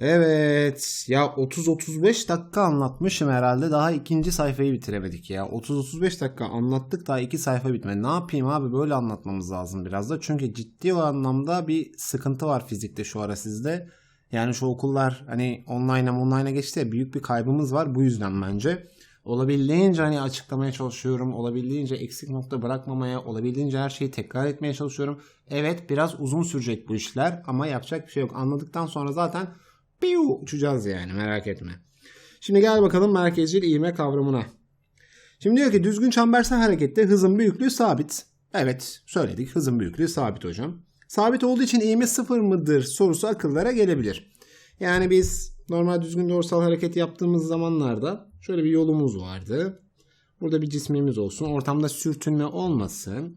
Evet. Ya 30-35 dakika anlatmışım herhalde. Daha ikinci sayfayı bitiremedik ya. 30-35 dakika anlattık daha iki sayfa bitmedi. Ne yapayım abi? Böyle anlatmamız lazım biraz da. Çünkü ciddi o anlamda bir sıkıntı var fizikte şu ara sizde. Yani şu okullar hani online'a online'a geçti büyük bir kaybımız var bu yüzden bence. Olabildiğince hani açıklamaya çalışıyorum olabildiğince eksik nokta bırakmamaya olabildiğince her şeyi tekrar etmeye çalışıyorum. Evet biraz uzun sürecek bu işler ama yapacak bir şey yok. Anladıktan sonra zaten Piu uçacağız yani merak etme. Şimdi gel bakalım merkezcil ivme kavramına. Şimdi diyor ki düzgün çembersel harekette hızın büyüklüğü sabit. Evet söyledik hızın büyüklüğü sabit hocam. Sabit olduğu için ivme sıfır mıdır sorusu akıllara gelebilir. Yani biz normal düzgün doğrusal hareket yaptığımız zamanlarda şöyle bir yolumuz vardı. Burada bir cismimiz olsun. Ortamda sürtünme olmasın.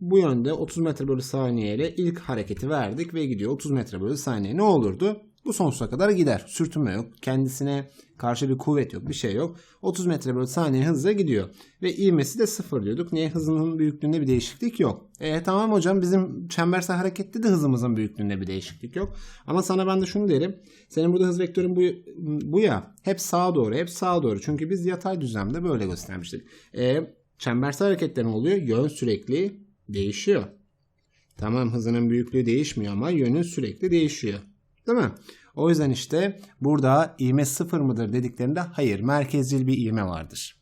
Bu yönde 30 metre bölü saniye ile ilk hareketi verdik ve gidiyor 30 metre bölü saniye. Ne olurdu? Bu sonsuza kadar gider. Sürtünme yok. Kendisine karşı bir kuvvet yok. Bir şey yok. 30 metre bölü saniye hızla gidiyor. Ve ivmesi de sıfır diyorduk. Niye? Hızının büyüklüğünde bir değişiklik yok. E tamam hocam bizim çembersel harekette de hızımızın büyüklüğünde bir değişiklik yok. Ama sana ben de şunu derim. Senin burada hız vektörün bu, bu ya. Hep sağa doğru. Hep sağa doğru. Çünkü biz yatay düzlemde böyle göstermiştik. E çembersel harekette ne oluyor? Yön sürekli değişiyor. Tamam hızının büyüklüğü değişmiyor ama yönü sürekli değişiyor. Değil mi? O yüzden işte burada ivme sıfır mıdır dediklerinde hayır merkezcil bir ivme vardır.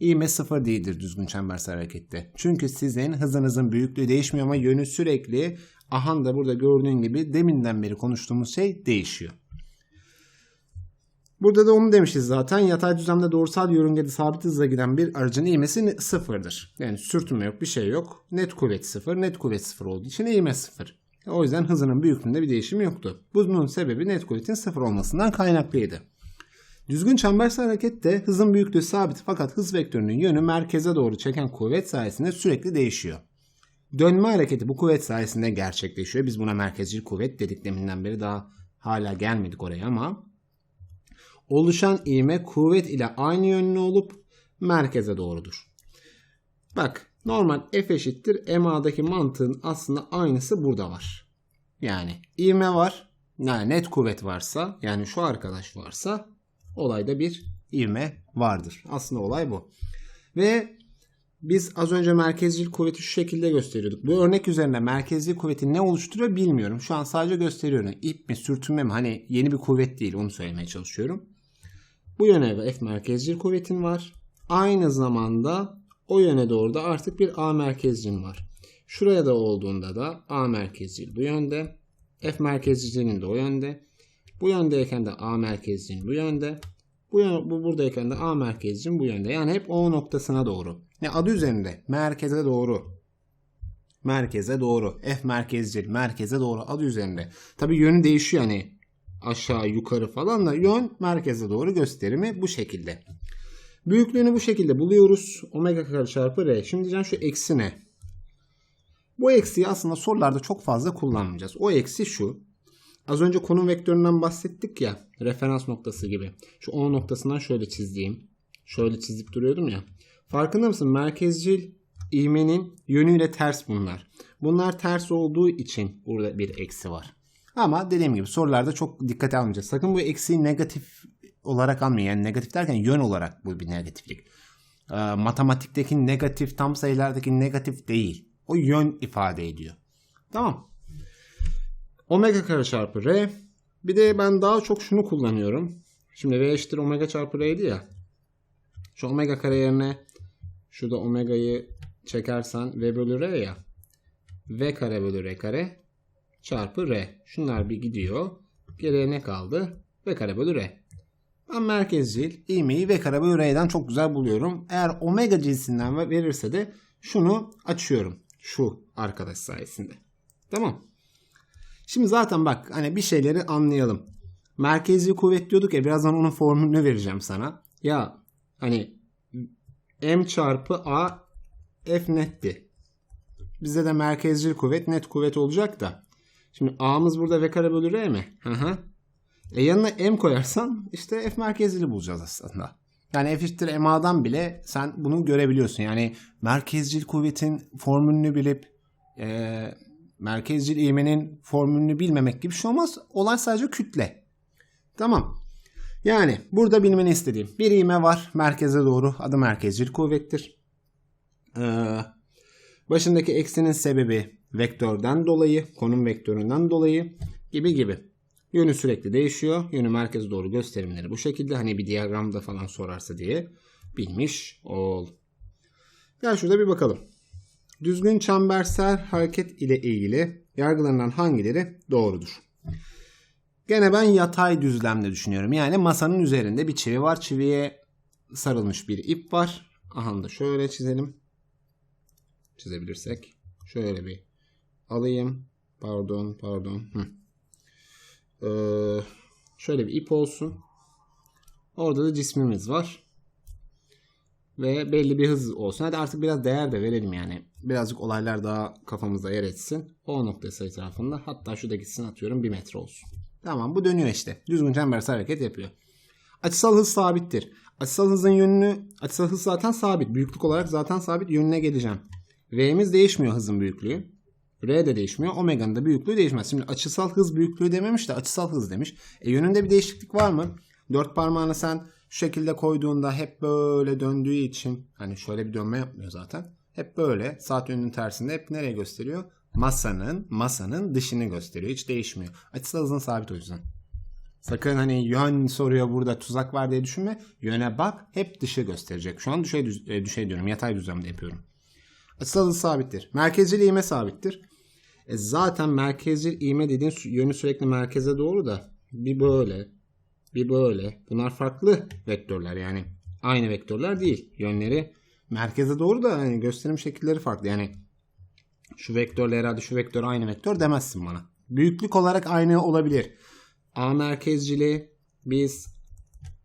İvme sıfır değildir düzgün çembersel harekette. Çünkü sizin hızınızın büyüklüğü değişmiyor ama yönü sürekli ahan da burada gördüğün gibi deminden beri konuştuğumuz şey değişiyor. Burada da onu demişiz zaten. Yatay düzlemde doğrusal yörüngede sabit hızla giden bir aracın ivmesi sıfırdır. Yani sürtünme yok bir şey yok. Net kuvvet sıfır. Net kuvvet sıfır olduğu için ivme sıfır. O yüzden hızının büyüklüğünde bir değişim yoktu. Bunun sebebi net kuvvetin sıfır olmasından kaynaklıydı. Düzgün çembersel harekette hızın büyüklüğü sabit fakat hız vektörünün yönü merkeze doğru çeken kuvvet sayesinde sürekli değişiyor. Dönme hareketi bu kuvvet sayesinde gerçekleşiyor. Biz buna merkezcil kuvvet dedik deminden beri daha hala gelmedik oraya ama oluşan ivme kuvvet ile aynı yönlü olup merkeze doğrudur. Bak normal F eşittir MA'daki mantığın aslında aynısı burada var. Yani ivme var. Yani net kuvvet varsa yani şu arkadaş varsa olayda bir ivme vardır. Aslında olay bu. Ve biz az önce merkezcil kuvveti şu şekilde gösteriyorduk. Bu örnek üzerinde merkezcil kuvveti ne oluşturuyor bilmiyorum. Şu an sadece gösteriyorum. İp mi sürtünme mi hani yeni bir kuvvet değil onu söylemeye çalışıyorum. Bu yöne F merkezcil kuvvetin var. Aynı zamanda o yöne doğru da artık bir A merkezcil var. Şuraya da olduğunda da A merkezcil bu yönde. F merkezcilinin de o yönde. Bu yöndeyken de A merkezcil bu yönde. Bu, yön, bu buradayken de A merkezcil bu yönde. Yani hep O noktasına doğru. Yani adı üzerinde merkeze doğru. Merkeze doğru. F merkezcil merkeze doğru adı üzerinde. Tabi yönü değişiyor hani aşağı yukarı falan da yön merkeze doğru gösterimi bu şekilde. Büyüklüğünü bu şekilde buluyoruz. Omega kare çarpı R. Şimdi diyeceğim şu eksi ne? Bu eksiyi aslında sorularda çok fazla kullanmayacağız. O eksi şu. Az önce konum vektöründen bahsettik ya. Referans noktası gibi. Şu O noktasından şöyle çizdiğim. Şöyle çizip duruyordum ya. Farkında mısın? Merkezcil ivmenin yönüyle ters bunlar. Bunlar ters olduğu için burada bir eksi var. Ama dediğim gibi sorularda çok dikkate almayacağız. Sakın bu eksiği negatif olarak almayın. Yani negatif derken yön olarak bu bir negatiflik. E, matematikteki negatif tam sayılardaki negatif değil. O yön ifade ediyor. Tamam. Omega kare çarpı R. Bir de ben daha çok şunu kullanıyorum. Şimdi V eşittir omega çarpı R'ydi ya. Şu omega kare yerine şurada omega'yı çekersen V bölü R ya. V kare bölü R kare çarpı R. Şunlar bir gidiyor. Geriye ne kaldı? V kare bölü R. Ben merkezcil ivmeyi V kare bölü R'den çok güzel buluyorum. Eğer omega cinsinden verirse de şunu açıyorum. Şu arkadaş sayesinde. Tamam. Şimdi zaten bak hani bir şeyleri anlayalım. Merkezi kuvvet diyorduk ya birazdan onun formülünü vereceğim sana. Ya hani M çarpı A F netti. Bizde de merkezcil kuvvet net kuvvet olacak da. Şimdi A'mız burada V kare bölü R mi? Hı hı. E yanına M koyarsan işte F merkezcili bulacağız aslında. Yani F eşittir MA'dan bile sen bunu görebiliyorsun. Yani merkezcil kuvvetin formülünü bilip e, merkezcil ivmenin formülünü bilmemek gibi bir şey olmaz. Olay sadece kütle. Tamam. Yani burada bilmeni istediğim bir ivme var. Merkeze doğru. Adı merkezcil kuvvettir. Ee, başındaki eksinin sebebi vektörden dolayı, konum vektöründen dolayı gibi gibi. Yönü sürekli değişiyor. Yönü merkeze doğru gösterimleri bu şekilde. Hani bir diyagramda falan sorarsa diye bilmiş ol. Gel şurada bir bakalım. Düzgün çembersel hareket ile ilgili yargılarından hangileri doğrudur? Gene ben yatay düzlemde düşünüyorum. Yani masanın üzerinde bir çivi var. Çiviye sarılmış bir ip var. Aha da şöyle çizelim. Çizebilirsek. Şöyle bir alayım. Pardon, pardon. Hı. Ee, şöyle bir ip olsun. Orada da cismimiz var. Ve belli bir hız olsun. Hadi artık biraz değer de verelim yani. Birazcık olaylar daha kafamızda yer etsin. O noktası etrafında. Hatta şu da gitsin atıyorum 1 metre olsun. Tamam bu dönüyor işte. Düzgün çembersel hareket yapıyor. Açısal hız sabittir. Açısal hızın yönünü, açısal hız zaten sabit. Büyüklük olarak zaten sabit. Yönüne geleceğim. V'miz değişmiyor hızın büyüklüğü. R de değişmiyor. Omega'nın da büyüklüğü değişmez. Şimdi açısal hız büyüklüğü dememiş de açısal hız demiş. E yönünde bir değişiklik var mı? Dört parmağını sen şu şekilde koyduğunda hep böyle döndüğü için hani şöyle bir dönme yapmıyor zaten. Hep böyle saat yönünün tersinde hep nereye gösteriyor? Masanın masanın dışını gösteriyor. Hiç değişmiyor. Açısal hızın sabit o yüzden. Sakın hani yön soruyor burada tuzak var diye düşünme. Yöne bak hep dışı gösterecek. Şu an düşey, e, düşey diyorum. Yatay düzlemde yapıyorum. Açısal hız sabittir. Merkezcil iğme sabittir. E zaten merkezcil iğme dediğin yönü sürekli merkeze doğru da bir böyle bir böyle. Bunlar farklı vektörler yani. Aynı vektörler değil. Yönleri merkeze doğru da yani gösterim şekilleri farklı. Yani şu vektörle herhalde şu vektör aynı vektör demezsin bana. Büyüklük olarak aynı olabilir. A merkezcili biz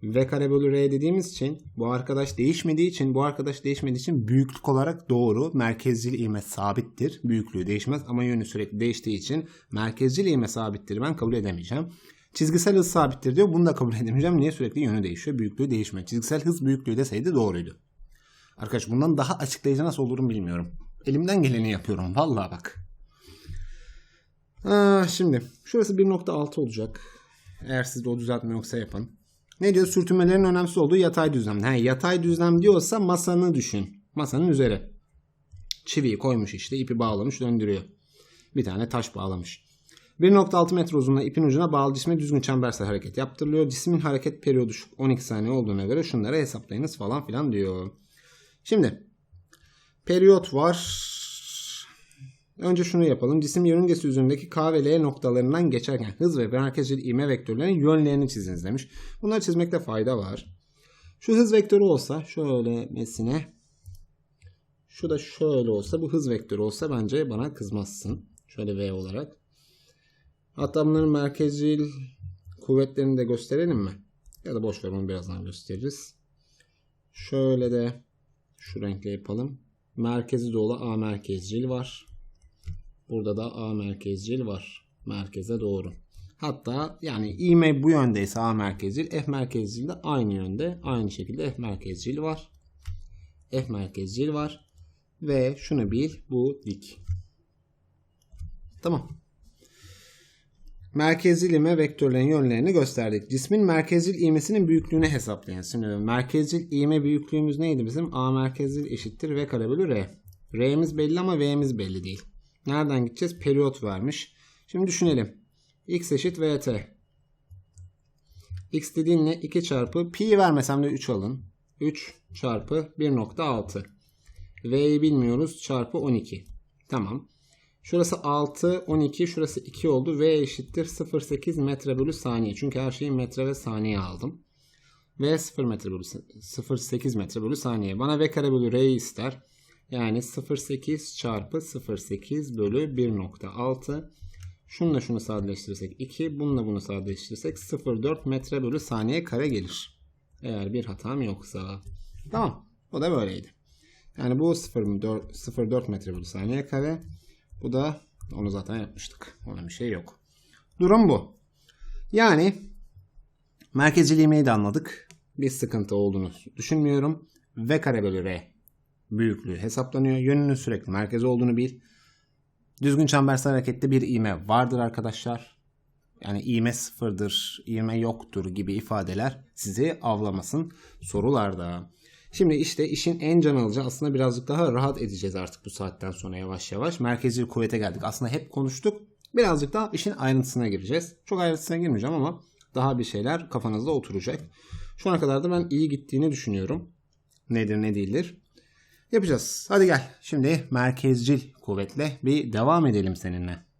V kare bölü R dediğimiz için bu arkadaş değişmediği için bu arkadaş değişmediği için büyüklük olarak doğru. Merkezcil ivme sabittir. Büyüklüğü değişmez ama yönü sürekli değiştiği için merkezcil ivme sabittir. Ben kabul edemeyeceğim. Çizgisel hız sabittir diyor. Bunu da kabul edemeyeceğim. Niye sürekli yönü değişiyor? Büyüklüğü değişmiyor. Çizgisel hız büyüklüğü deseydi doğruydu. Arkadaş bundan daha açıklayıcı nasıl olurum bilmiyorum. Elimden geleni yapıyorum. Vallahi bak. Aa, şimdi şurası 1.6 olacak. Eğer sizde o düzeltme yoksa yapın. Ne diyor? Sürtünmelerin önemsiz olduğu yatay düzlem. He, yatay düzlem diyorsa masanı düşün. Masanın üzeri. Çiviyi koymuş işte. ipi bağlamış döndürüyor. Bir tane taş bağlamış. 1.6 metre uzunluğunda ipin ucuna bağlı cisme düzgün çembersel hareket yaptırılıyor. Cismin hareket periyodu 12 saniye olduğuna göre şunları hesaplayınız falan filan diyor. Şimdi periyot var. Önce şunu yapalım. Cisim yörüngesi üzerindeki K ve L noktalarından geçerken hız ve merkezcil ivme vektörlerinin yönlerini çiziniz demiş. Bunları çizmekte fayda var. Şu hız vektörü olsa şöyle mesine şu da şöyle olsa bu hız vektörü olsa bence bana kızmazsın. Şöyle V olarak. Hatta bunların merkezcil kuvvetlerini de gösterelim mi? Ya da boş ver onu birazdan gösteririz. Şöyle de şu renkle yapalım. Merkezi dolu A merkezcil var. Burada da A merkezcil var. Merkeze doğru. Hatta yani ivme bu yöndeyse A merkezcil, F merkezcil de aynı yönde. Aynı şekilde F merkezcil var. F merkezcil var. Ve şunu bil bu dik. Tamam. Merkezcil ivme vektörlerin yönlerini gösterdik. Cismin merkezcil ivmesinin büyüklüğünü hesaplayın. Şimdi merkezcil ivme büyüklüğümüz neydi bizim? A merkezcil eşittir V kare bölü R. R'miz belli ama V'miz belli değil. Nereden gideceğiz? Periyot vermiş. Şimdi düşünelim. X eşit VT. X dediğin ne? 2 çarpı pi vermesem de 3 alın. 3 çarpı 1.6. V'yi bilmiyoruz. Çarpı 12. Tamam. Şurası 6, 12, şurası 2 oldu. V eşittir 0.8 metre bölü saniye. Çünkü her şeyi metre ve saniye aldım. V 0 metre bölü 0.8 metre bölü saniye. Bana V kare bölü R'yi ister. Yani 0.8 çarpı 0.8 bölü 1.6. Şununla şunu sadeleştirirsek 2. Bununla bunu sadeleştirirsek 0.4 metre bölü saniye kare gelir. Eğer bir hatam yoksa. Tamam. O da böyleydi. Yani bu 0.4 metre bölü saniye kare. Bu da onu zaten yapmıştık. Ona bir şey yok. Durum bu. Yani merkezciliğimi de anladık. Bir sıkıntı olduğunu düşünmüyorum. V kare bölü R büyüklüğü hesaplanıyor. Yönünün sürekli merkezi olduğunu bil. Düzgün çembersel harekette bir ivme vardır arkadaşlar. Yani ivme sıfırdır, ivme yoktur gibi ifadeler sizi avlamasın sorularda. Şimdi işte işin en can alıcı aslında birazcık daha rahat edeceğiz artık bu saatten sonra yavaş yavaş. Merkezi kuvvete geldik. Aslında hep konuştuk. Birazcık daha işin ayrıntısına gireceğiz. Çok ayrıntısına girmeyeceğim ama daha bir şeyler kafanızda oturacak. Şu ana kadar da ben iyi gittiğini düşünüyorum. Nedir ne değildir. Yapacağız. Hadi gel. Şimdi merkezcil kuvvetle bir devam edelim seninle.